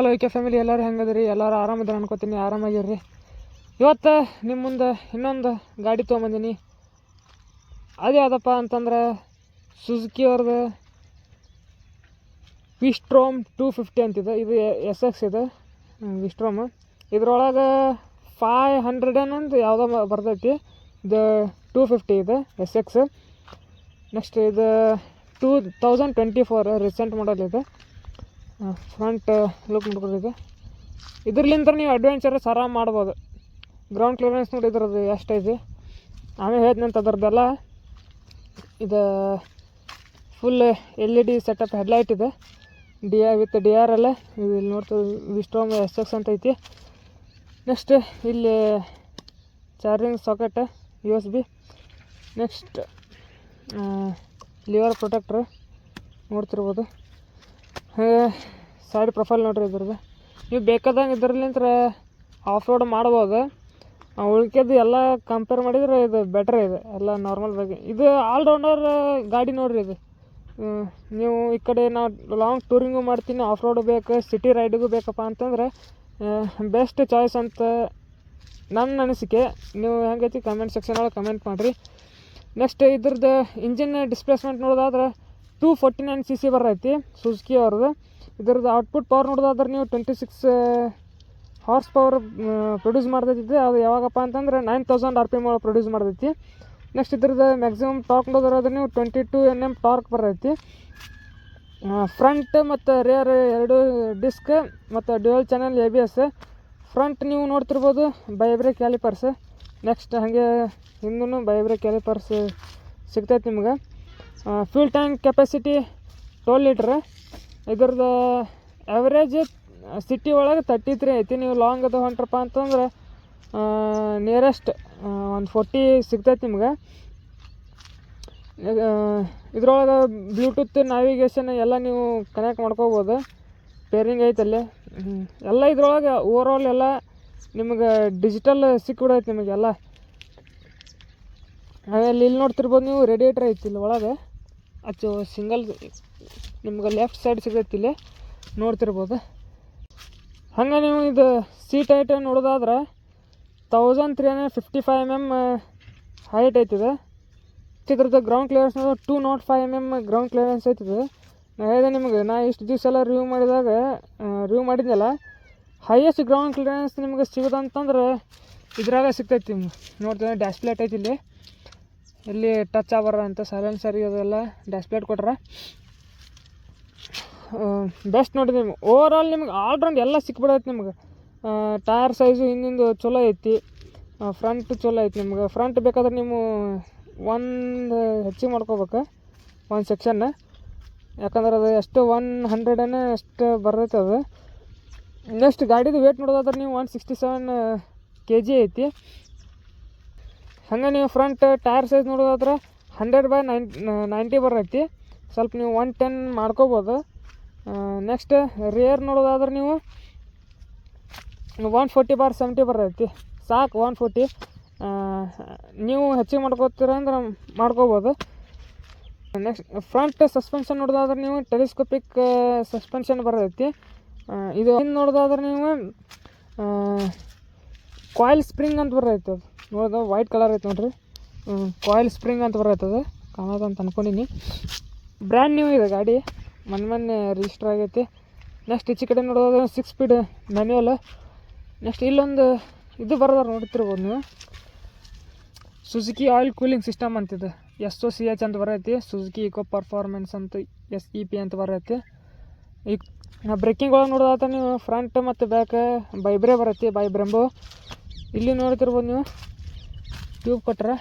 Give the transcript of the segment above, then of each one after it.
Hello K family ಎಲ್ಲರೂ ಹೆಂಗದ್ರಿ? ಎಲ್ಲರೂ ಆರಾಮದ ಅನ್ಕೋತೀನಿ. ಆರಾಮಾಗಿರ್ರಿ. ಇವತ್ತು ನಿಮ್ಮ ಮುಂದೆ ಇನ್ನೊಂದು ಗಾಡಿ ತೊಗೊಂಬಂದೀನಿ. ಅದು ಯಾವುದಪ್ಪ ಅಂತಂದ್ರೆ ಸುಜುಕಿ ಅವ್ರದ್ದು ವಿಸ್ಟ್ರೋಮ್ ಟೂ ಫಿಫ್ಟಿ ಅಂತಿದೆ. ಇದು ಎಸ್ ಎಕ್ಸ್ ಇದೆ. ವಿಸ್ಟ್ರೋಮ್ ಇದ್ರೊಳಗೆ ಫೈ ಹಂಡ್ರೆಡ್ ಏನಂತ ಯಾವುದೋ ಬರ್ತೈತಿ. ಇದು ಟೂ ಫಿಫ್ಟಿ ಇದೆ ಎಸ್ ಎಕ್ಸ್ ನೆಕ್ಸ್ಟ್ ಇದು two thousand twenty four recent model ಇದೆ. ಫ್ರಂಟ್ ಲುಕ್ ನೋಡ್ಬೋದು ಇದು? ಇದ್ರಲ್ಲಿಂದ ನೀವು ಅಡ್ವೆಂಚರ್ ಆರಾಮ್ ಮಾಡ್ಬೋದು. ಗ್ರೌಂಡ್ ಕ್ಲಿಯರೆನ್ಸ್ ನೋಡಿ ಇದ್ರದ್ದು ಎಷ್ಟೈತಿ ಆಮೇಲೆ ಹೇಳ್ತೀನಿ ಅದರದ್ದೆಲ್ಲ. ಇದು full L E D setup headlight ಇದೆ. D R with D R ಎಲ್ಲ ಇಲ್ಲಿ ನೋಡ್ತೀವಿ ವಿಸ್ಟ್ರೋಮ್ ಎಸ್ ಎಕ್ಸ್ ಅಂತ ಐತಿ. ನೆಕ್ಸ್ಟ್ ಇಲ್ಲಿ charging socket U S B next lever protector ನೋಡ್ತಿರ್ಬೋದು. ಸೈಡ್ ಪ್ರೊಫೈಲ್ ನೋಡ್ರಿ ಇದ್ರದ್ದು. ನೀವು ಬೇಕಾದಂಗೆ ಇದ್ರಲ್ಲಿಂತ್ರ ಆಫ್ ರೋಡ್ ಮಾಡ್ಬೋದು. ಉಳ್ಕೆದು ಎಲ್ಲ ಕಂಪೇರ್ ಮಾಡಿದ್ರೆ ಇದು ಬೆಟ್ರ್ ಇದೆ, ಎಲ್ಲ ನಾರ್ಮಲ್ ಬಗ್ಗೆ ಇದು ಆಲ್ರೌಂಡರ್ ಗಾಡಿ ನೋಡ್ರಿ ಇದು. ನೀವು ಈ ಕಡೆ ನಾವು ಲಾಂಗ್ ಟೂರಿಂಗು ಮಾಡ್ತೀನಿ ಆಫ್ ರೋಡ್ ಬೇಕು ಸಿಟಿ ರೈಡಿಗೂ ಬೇಕಪ್ಪ ಅಂತಂದ್ರೆ ಬೆಸ್ಟ್ ಚಾಯ್ಸ್ ಅಂತ ನನ್ನ ಅನಿಸಿಕೆ. ನೀವು ಹೆಂಗೈತಿ ಕಮೆಂಟ್ ಸೆಕ್ಷನ್ ಒಳಗೆ ಕಮೆಂಟ್ ಮಾಡಿರಿ. ನೆಕ್ಸ್ಟ್ ಇದ್ರದ್ದು ಇಂಜಿನ್ ಡಿಸ್ಪ್ಲೇಸ್ಮೆಂಟ್ ನೋಡೋದಾದ್ರೆ two forty nine C C ಬರೈತಿ Suzuki ಅವ್ರದ್ದು. ಇದ್ರದ್ದು ಔಟ್ಪುಟ್ ಪವರ್ ನೋಡೋದಾದ್ರೆ ನೀವು twenty six horsepower produce ಮಾಡ್ತೈತಿ ಅದು ಯಾವಾಗಪ್ಪ ಅಂತಂದ್ರೆ nine thousand R P M ಒಳಗೆ ಪ್ರೊಡ್ಯೂಸ್ ಮಾಡ್ತೈತಿ ನೆಕ್ಸ್ಟ್ ಇದ್ರದ್ದು ಮ್ಯಾಕ್ಸಿಮಮ್ ಟಾರ್ಕ್ ನೋಡೋದಾದ್ರೆ ನೀವು twenty two N M torque ಬರೈತಿ front ಮತ್ತು ರೇರ್ ಎರಡು ಡಿಸ್ಕ್ ಮತ್ತು dual channel A B S front ನೀವು ನೋಡ್ತಿರ್ಬೋದು ಬೈಬ್ರೇಕ್ ಕ್ಯಾಲಿಪರ್ಸ್ ನೆಕ್ಸ್ಟ್ ಹಾಗೆ ಹಿಂದೂ ಬೈಬ್ರೇಕ್ ಕ್ಯಾಲಿಪರ್ಸ್ ಸಿಗ್ತೈತೆ ನಿಮ್ಗೆ. Fuel tank capacity twelve litre ಇದ್ರದ್ದು ಆ್ಯಾವ್ರೇಜ್ ಸಿಟಿ ಒಳಗೆ ತರ್ಟಿ ತ್ರೀ ಐತಿ. ನೀವು ಲಾಂಗ್ ಅದು ಹೊಂಟ್ರಪ್ಪ ಅಂತಂದ್ರೆ ನಿಯರೆಸ್ಟ್ ಒಂದು ಫೋರ್ಟಿ ಸಿಗ್ತೈತೆ ನಿಮ್ಗೆ. ಇದ್ರೊಳಗೆ ಬ್ಲೂಟೂತ್ ನ್ಯಾವಿಗೇಷನ್ ಎಲ್ಲ ನೀವು ಕನೆಕ್ಟ್ ಮಾಡ್ಕೋಬೋದು. ಪೇರಿಂಗ್ ಐತಲ್ಲಿ ಎಲ್ಲ ಇದ್ರೊಳಗೆ ಆಲ್ ಎಲ್ಲ ನಿಮ್ಗೆ ಡಿಜಿಟಲ್ ಸಿಕ್ಬಿಡೈತೆ ನಿಮಗೆಲ್ಲ ಆಮೇಲೆ ಇಲ್ಲಿ ನೋಡ್ತಿರ್ಬೋದು ನೀವು ರೇಡಿಯೇಟರ್ ಐತಿ ಇಲ್ಲಿ ಒಳಗೆ. ಅಚ್ಚು ಸಿಂಗಲ್ ನಿಮ್ಗೆ ಲೆಫ್ಟ್ ಸೈಡ್ ಸಿಗೈತಿ ಇಲ್ಲಿ. ನೋಡ್ತಿರ್ಬೋದು. ಹಂಗೆ ನೀವು ಇದು ಸೀಟ್ ಹೈಟ್ ನೋಡೋದಾದ್ರೆ thousand three hundred fifty five M M height ಐತಿದೆ. ಚಿತ್ರದ ground clearance two nought five M M ground clearance ಐತಿದೆ. ನಾ ಹೇಳಿದೆ ನಿಮಗೆ, ನಾ ಇಷ್ಟು ದಿವಸ ಎಲ್ಲ ರಿವ್ಯೂ ಮಾಡಿದಾಗ ರಿವ್ಯೂ ಮಾಡಿದ್ನಲ್ಲ ಹೈಯೆಸ್ಟ್ ಗ್ರೌಂಡ್ ಕ್ಲಿಯರೆನ್ಸ್ ನಿಮ್ಗೆ ಸಿಗೋದಂತಂದ್ರೆ ಇದ್ರಾಗ ಸಿಗ್ತೈತಿ ನಿಮ್ಗೆ. ನೋಡ್ತೀವಿ ಡ್ಯಾಶ್ ಪ್ಲೇಟ್ ಐತಿ ಇಲ್ಲಿ. ಇಲ್ಲಿ ಟಚ್ ಆಗಬಾರ ಅಂತ ಸೈಲೆನ್ಸರ್ ಅದೆಲ್ಲ ಡ್ಯಾಶ್ ಪ್ಲೇಟ್ ಕೊಟ್ರೆ. ಬೆಸ್ಟ್ ನೋಡಿ ನಿಮ್ಗೆ. ಓವರಾಲ್ ನಿಮ್ಗೆ ಆಲ್ರೌಂಡ್ ಎಲ್ಲ ಸಿಕ್ಬಿಡೈತೆ ನಿಮ್ಗೆ. ಟೈರ್ ಸೈಜು ಹಿಂದಿಂದು ಚಲೋ ಐತಿ. ಫ್ರಂಟ್ ಚಲೋ ಐತಿ ನಿಮ್ಗೆ. ಫ್ರಂಟ್ ಬೇಕಾದ್ರೆ ನೀವು ಒಂದು ಹೆಚ್ಚಿಗೆ ಮಾಡ್ಕೋಬೇಕು. ಒಂದು ಸೆಕ್ಷನ್ ಯಾಕಂದ್ರೆ ಅದು ಎಷ್ಟು ಒನ್ ಹಂಡ್ರೆಡನೇ ಅಷ್ಟು ಬರ್ತೈತೆ ಅದು. ನೆಕ್ಸ್ಟ್ ಗಾಡಿದು ವೇಟ್ ನೋಡೋದಾದ್ರೆ ನೀವು one sixty seven K G ಐತಿ. ಹಂಗೆ ನೀವು ಫ್ರಂಟ್ ಟೈರ್ ಸೈಜ್ ನೋಡೋದಾದ್ರೆ ಹಂಡ್ರೆಡ್ ಬೈ ನೈನ್ ನೈಂಟಿ ಬರೈತಿ. ಸ್ವಲ್ಪ ನೀವು ಒನ್ ಟೆನ್ ಮಾಡ್ಕೋಬೋದು. ನೆಕ್ಸ್ಟ್ ರಿಯರ್ ನೋಡೋದಾದ್ರೆ ನೀವು ಒನ್ ಫೋರ್ಟಿ ಬಾರ್ ಸೆವೆಂಟಿ ಬರೈತಿ. ಸಾಕು ಒನ್ ಫೋರ್ಟಿ ನೀವು ಹೆಚ್ಚಿಗೆ ಮಾಡ್ಕೋತೀರ ಅಂದ್ರೆ ಮಾಡ್ಕೋಬೋದು. ನೆಕ್ಸ್ಟ್ ಫ್ರಂಟ್ ಸಸ್ಪೆನ್ಷನ್ ನೋಡೋದಾದ್ರೆ ನೀವು ಟೆಲಿಸ್ಕೋಪಿಕ್ ಸಸ್ಪೆನ್ಷನ್ ಬರ್ತೈತಿ ಇದು ನೋಡೋದಾದ್ರೆ ನೀವು ಕಾಯಿಲ್ ಸ್ಪ್ರಿಂಗ್ ಅಂತ ಬರ್ತೈತೆ ಅದು. ನೋಡ್ದು ವೈಟ್ ಕಲರ್ ಐತೆ ನೋಡ್ರಿ. ಕಾಯಿಲ್ ಸ್ಪ್ರಿಂಗ್ ಅಂತ ಬರ್ತೈತೆ ಅದು ಕಾಣೋದು ಅಂತ ಅಂದ್ಕೊಂಡಿನಿ ಬ್ರ್ಯಾಂಡ್ ನ್ಯೂ ಇದೆ ಗಾಡಿ. ಮೊನ್ನೆ ಮೊನ್ನೆ ರಿಜಿಸ್ಟರ್ ಆಗೈತಿ. ನೆಕ್ಸ್ಟ್ ಈಚೆ ಕಡೆ ನೋಡೋದು ಸಿಕ್ಸ್ ಸ್ಪೀಡ್ ಮ್ಯಾನ್ಯುವಲ್ ನೆಕ್ಸ್ಟ್ ಇಲ್ಲೊಂದು ಇದು ಬರೋದಾರ ನೋಡ್ತಿರ್ಬೋದು ನೀವು. ಸುಜುಕಿ ಆಯಿಲ್ ಕೂಲಿಂಗ್ ಸಿಸ್ಟಮ್ ಅಂತಿದೆ. ಎಸ್ ಒ ಸಿ ಎಚ್ ಅಂತ ಬರೈತಿ. ಸುಜುಕಿ ಇಕೋ ಪರ್ಫಾರ್ಮೆನ್ಸ್ ಅಂತ ಎಸ್ ಇ ಪಿ ಅಂತ ಬರೈತಿ. ಈಗ ಬ್ರೇಕಿಂಗ್ ಒಳಗೆ ನೋಡೋದಾದ್ರೆ ನೀವು ಫ್ರಂಟ್ ಮತ್ತು ಬ್ಯಾಕ್ ಬೈಬ್ರೇ ಬರೈತಿ ಬೈ ಬ್ರೆಂಬೋ ಇಲ್ಲಿ ನೋಡ್ತಿರ್ಬೋದು ನೀವು. ಟ್ಯೂಬ್ ಕೊಟ್ರೆ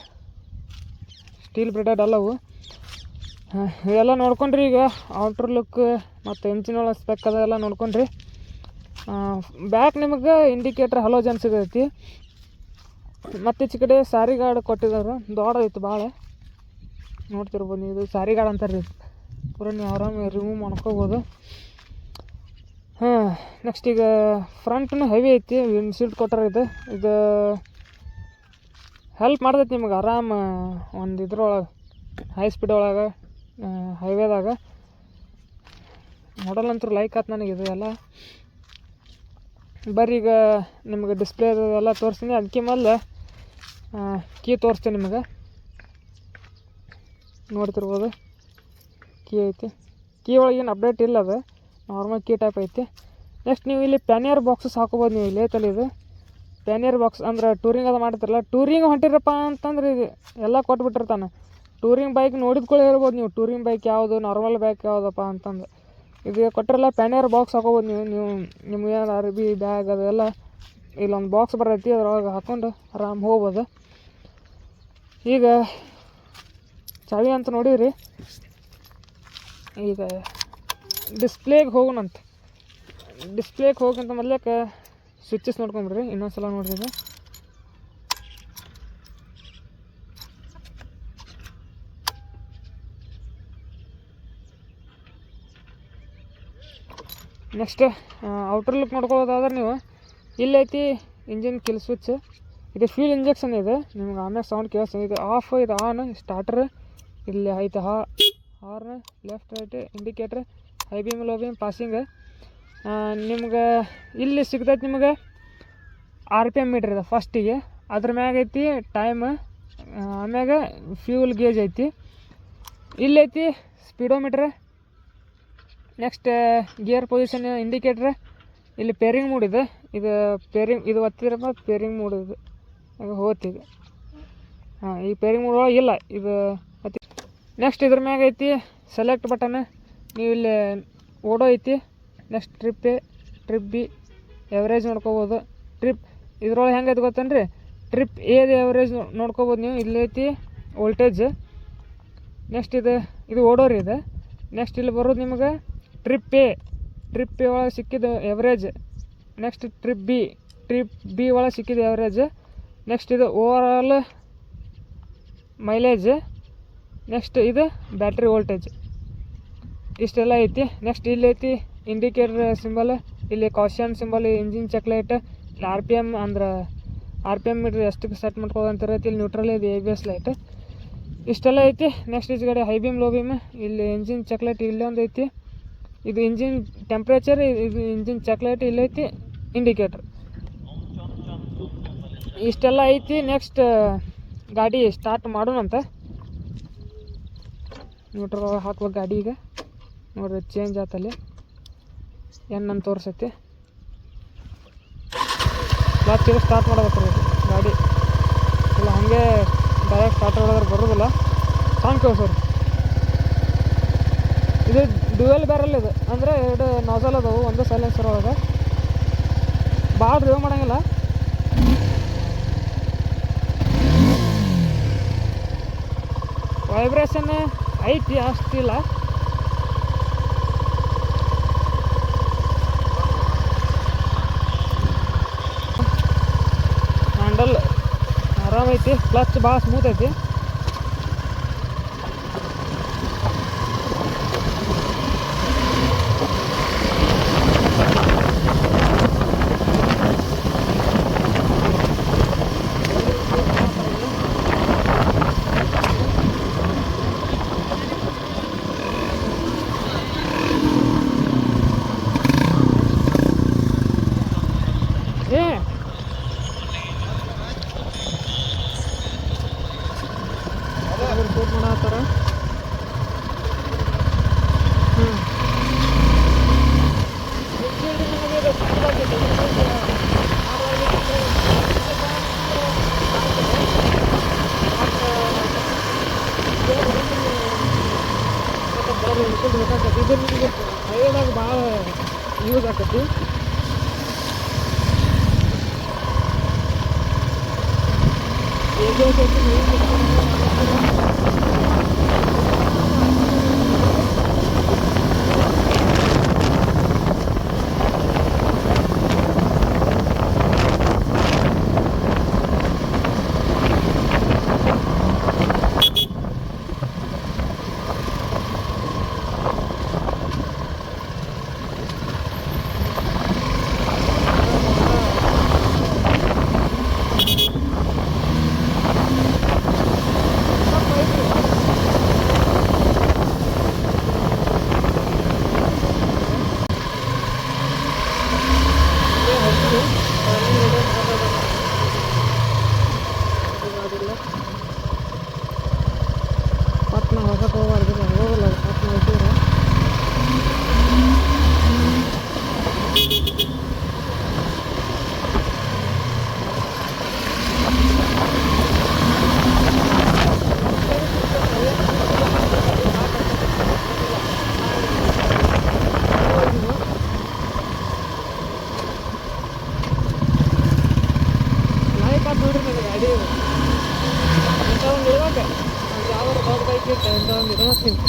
ಸ್ಟೀಲ್ ಬ್ರೆಡೆಡ್ ಅಲ್ಲವು. ಇವೆಲ್ಲ ನೋಡ್ಕೊಂಡ್ರಿ ಈಗ ಔಟ್ರ್ ಲುಕ್ ಮತ್ತು ಇಂಚಿನ ಒಳಗೆ ಸ್ಪೆಕ್ ಅದೆಲ್ಲ ನೋಡ್ಕೊಂಡ್ರಿ. ಬ್ಯಾಕ್ ನಿಮಗೆ ಇಂಡಿಕೇಟ್ರ್ ಹಲೋಜನ್ ಸಿಗೈತಿ ಮತ್ತು ಈಚೆ ಕಡೆ ಸಾರಿ ಗಾರ್ಡ್ ಕೊಟ್ಟಿದ್ದಾರೆ ಐತೆ ಭಾಳ ನೋಡ್ತಿರ್ಬೋದು ಇದು ಸಾರಿ ಗಾರ್ಡ್ ಅಂತಾರೆ ಪೂರ ನೀವು ಆರಾಮ ರಿಮೂವ್ ಮಾಡ್ಕೋಬೋದು. ಹಾಂ ನೆಕ್ಸ್ಟ್ ಈಗ ಫ್ರಂಟ್ನು ಹೆವಿ ಐತಿ ವಿಂಡ್ಶೀಲ್ಡ್ ಕೊಟ್ಟಾರ ಇದು. ಇದು ಹೆಲ್ಪ್ ಮಾಡ್ತೈತಿ ನಿಮ್ಗೆ ಆರಾಮ, ಒಂದು ಇದ್ರೊಳಗೆ ಹೈ ಸ್ಪೀಡ್ ಒಳಗೆ ಹೈವೇದಾಗ ಮಾಡಲ್ ಅಂತೂ ಲೈಕ್ ಆಯ್ತು ನನಗೆ ಇದು ಎಲ್ಲ. ಬರ್ರಿ ಈಗ ನಿಮ್ಗೆ ಡಿಸ್ಪ್ಲೇ ಎಲ್ಲ ತೋರಿಸ್ತೀನಿ. ಅದಕ್ಕೆ ಮೊದಲು ಕೀ ತೋರಿಸ್ತೀನಿ ನಿಮಗೆ. ನೋಡ್ತಿರ್ಬೋದು. ಕೀ ಐತಿ. ಕೀ ಒಳಗೆ ಏನು ಅಪ್ಡೇಟ್ ಇಲ್ಲ ಅದು. ನಾರ್ಮಲ್ ಕೀ ಟೈಪ್ ಐತಿ. ನೆಕ್ಸ್ಟ್ ನೀವು ಇಲ್ಲಿ ಪ್ಯಾನಿಯರ್ ಬಾಕ್ಸಸ್ ಹಾಕೋಬೋದು ನೀವು ಇಲ್ಲಿ ತಲೆ ಇದು. ಪ್ಯಾನಿಯರ್ ಬಾಕ್ಸ್ ಅಂದ್ರೆ ಟೂರಿಂಗ್ ಅದು ಮಾಡ್ತಿರಲ್ಲ ಟೂರಿಂಗ್ ಹೊಂಟಿರಪ್ಪ ಅಂತಂದ್ರೆ ಇದು ಎಲ್ಲ ಕೊಟ್ಬಿಟ್ಟಿರ್ತಾನೆ. ಟೂರಿಂಗ್ ಬೈಕ್ ನೋಡಿದ್ಕೊಳ್ಳಿ ಇರ್ಬೋದು ನೀವು ಟೂರಿಂಗ್ ಬೈಕ್ ಯಾವುದು ನಾರ್ಮಲ್ ಬೈಕ್ ಯಾವುದಪ್ಪ ಅಂತಂದು ಇದು ಕೊಟ್ಟಿರಲ್ಲ ಪ್ಯಾನಿಯರ್ ಬಾಕ್ಸ್ ಹಾಕೋಬೋದು ನೀವು ನೀವು, ನಿಮ್ಗೆ ಏನು ಅರ್ಬಿ ಬ್ಯಾಗ್ ಅದೆಲ್ಲ ಇಲ್ಲೊಂದು ಬಾಕ್ಸ್ ಬರೈತಿ ಅದ್ರೊಳಗೆ ಹಾಕ್ಕೊಂಡು ಆರಾಮ್ ಹೋಗ್ಬೋದು. ಈಗ ಚಾವಿ ಅಂತ ನೋಡಿರಿ ಈಗ ಡಿಸ್ಪ್ಲೇಗೆ ಹೋಗೋಣಂತ. ಡಿಸ್ಪ್ಲೇಗೆ ಹೋಗಂತ ಮೊದ್ಲಕ್ಕೆ ಸ್ವಿಚಸ್ ನೋಡ್ಕೊಂಬಿಡ್ರಿ ಇನ್ನೊಂದು ಸಲ ನೋಡ್ರಿ ಇದು. ನೆಕ್ಸ್ಟ್ ಔಟರ್ ಲುಕ್ ನೋಡ್ಕೊಳ್ಳೋದಾದ್ರೆ ನೀವು, ಇಲ್ಲೈತಿ ಇಂಜಿನ್ ಕಿಲ್ ಸ್ವಿಚ್ ಇದು ಫ್ಯೂಲ್ ಇಂಜೆಕ್ಷನ್ ಇದೆ. ನಿಮ್ಗೆ ಆಮೇಲೆ ಸೌಂಡ್ ಕೇಳಿಸ್ತದೆ ಇದು. ಆಫ್ ಇದು ಆನ್ ಸ್ಟಾರ್ಟರ್ ಇಲ್ಲಿ ಐತೆ horn left right indicator high beam low beam passing ನಿಮ್ಗೆ ಇಲ್ಲಿ ಸಿಗ್ತೈತೆ ನಿಮಗೆ ಆರ್ ಪಿ ಎಂ ಮೀಟ್ರ್ ಇದೆ ಫಸ್ಟಿಗೆ ಅದ್ರ ಮ್ಯಾಗ ಐತಿ ಟೈಮ್ ಆಮ್ಯಾಗ ಫ್ಯೂಲ್ ಗೇಜ್ ಐತಿ. ಇಲ್ಲೈತಿ speedometer next gear position indicator ಇಲ್ಲಿ ಪೇರಿಂಗ್ ಮೂಡ್ ಇದೆ. ಪೇರಿಂಗ್ ಇದು ಒತ್ತಿದ್ರಪ್ಪ ಪೇರಿಂಗ್ ಮೂಡ್ ಇದು ಈಗ ಹೋಗ್ತಿದೆ. ಹಾಂ, ಈ ಪೇರಿಂಗ್ ಮೂಡ್ ಇಲ್ಲ, ಇದು ನೆಕ್ಸ್ಟ್ ಇದ್ರ ಮ್ಯಾಗ ಐತಿ ಸೆಲೆಕ್ಟ್ ಬಟನ್ ನೀವು ಇಲ್ಲಿ ಓಡೋ ಐತಿ. Next trip A trip B average ನೋಡ್ಕೋಬೋದು. ಟ್ರಿಪ್ ಇದ್ರೊಳಗೆ ಹೆಂಗೆ ಐತೆ ಗೊತ್ತೇನ್ರಿ? ಟ್ರಿಪ್ ಎದು ಎವರೇಜ್ ನೋಡ್ಕೋಬೋದು ನೀವು. ಇಲ್ಲಿ ಐತಿ ವೋಲ್ಟೇಜ್ ನೆಕ್ಸ್ಟ್ ಇದು ಇದು ಓಡೋರಿ ಇದೆ. ನೆಕ್ಸ್ಟ್ ಇಲ್ಲಿ ಬರೋದು ನಿಮಗೆ ಟ್ರಿಪ್ ಎ ಟ್ರಿಪ್ ಎ ಒಳಗೆ ಸಿಕ್ಕಿದ್ದು average next trip B trip B ಒಳಗೆ ಸಿಕ್ಕಿದ್ದು ಎವರೇಜ್ ನೆಕ್ಸ್ಟ್ ಇದು ಓವರ್ ಆಲ್ ಮೈಲೇಜ್ ನೆಕ್ಸ್ಟ್ ಇದು ಬ್ಯಾಟ್ರಿ ವೋಲ್ಟೇಜ್ ಇಷ್ಟೆಲ್ಲ ಐತಿ. ನೆಕ್ಸ್ಟ್ ಇಲ್ಲಿ ಐತಿ ಇಂಡಿಕೇಟರ್ ಸಿಂಬಲ್ ಇಲ್ಲಿ caution symbol engine check light R P M ಅಂದ್ರೆ ಆರ್ ಪಿ ಎಂ ಮೀಟ್ರ್ ಎಷ್ಟಕ್ಕೆ ಸೆಟ್ ಮಾಡ್ಕೋದಂತ ಇರತ್ತೆ. ಇಲ್ಲಿ ನ್ಯೂಟ್ರಲ್ ಇದೆ ಎ ಬಿ ಎಸ್ ಲೈಟ್ ಇಷ್ಟೆಲ್ಲ ಐತಿ. ನೆಕ್ಸ್ಟ್ ಈಚೆ ಕಡೆ ಹೈ ಬೀಮ್ ಲೋ ಬೀಮ್ ಇಲ್ಲಿ ಇಂಜಿನ್ ಚೆಕ್ ಲೈಟ್ ಇಲ್ಲೊಂದು ಐತಿ. ಇದು ಇಂಜಿನ್ ಟೆಂಪ್ರೇಚರ್ ಇದು ಇಂಜಿನ್ ಚೆಕ್ಲೈಟ್ ಇಲ್ಲೈತಿ ಇಂಡಿಕೇಟರ್ ಇಷ್ಟೆಲ್ಲ ಐತಿ. ನೆಕ್ಸ್ಟ್ ಗಾಡಿ ಸ್ಟಾರ್ಟ್ ಮಾಡೋಣಂತ ನ್ಯೂಟ್ರಲ್ ಹಾಕ್ಬೇಕು ಗಾಡಿ ಈಗ. ನೋಡ್ರಿ ಚೇಂಜ್ ಆತಲ್ಲಿ. ಅಂತ ತೋರಿಸೈತಿ? ಕ್ಲಚ್ ಇದು ಸ್ಟಾರ್ಟ್ ಮಾಡ್ಬೇಕು ಗಾಡಿ. ಇಲ್ಲ, ಹಾಗೆ ಡೈರೆಕ್ಟ್ ಸ್ಟಾರ್ಟ್ ಮಾಡಿದ್ರೆ ಬರೋದಿಲ್ಲ. Song sir. ಇದು ಡ್ಯುವೆಲ್ ಬ್ಯಾರಲ್ ಇದು. ಅಂದರೆ ಎರಡು ನಾಜಲ್ ಅದಾವು, ಒಂದು ಸೈಲೆನ್ಸರ್ ಒಳಗೆ. ಭಾಳ ಡ್ರೈವ್ ಮಾಡಂಗಿಲ್ಲ. ವೈಬ್ರೇಷನ್ ಐತಿ ಅಷ್ಟಿಲ್ಲ ಹ್ಯಾಂಡಲ್ ಆರಾಮೈತಿ ಕ್ಲಚ್ ಭಾಳ ಸ್ಮೂತ್ ಐತಿ. ಅದು ಉಳ್ಕೊಂಡು ಬೇಕಾಗತ್ತೆ ಇದರಿಂದ ಹೈವೇದಾಗ ಭಾಳ ಯೂಸ್ ಆಕತಿ ಏಜ್ ಇಂಥ ಒಂದು ಇಡ್ಬೇಕು ಯಾವ ದೊಡ್ಡ ಬೈಕ್ ಇಟ್ಟು ಇಂಥ ಒಂದು ಇಡ್ಬೇಕು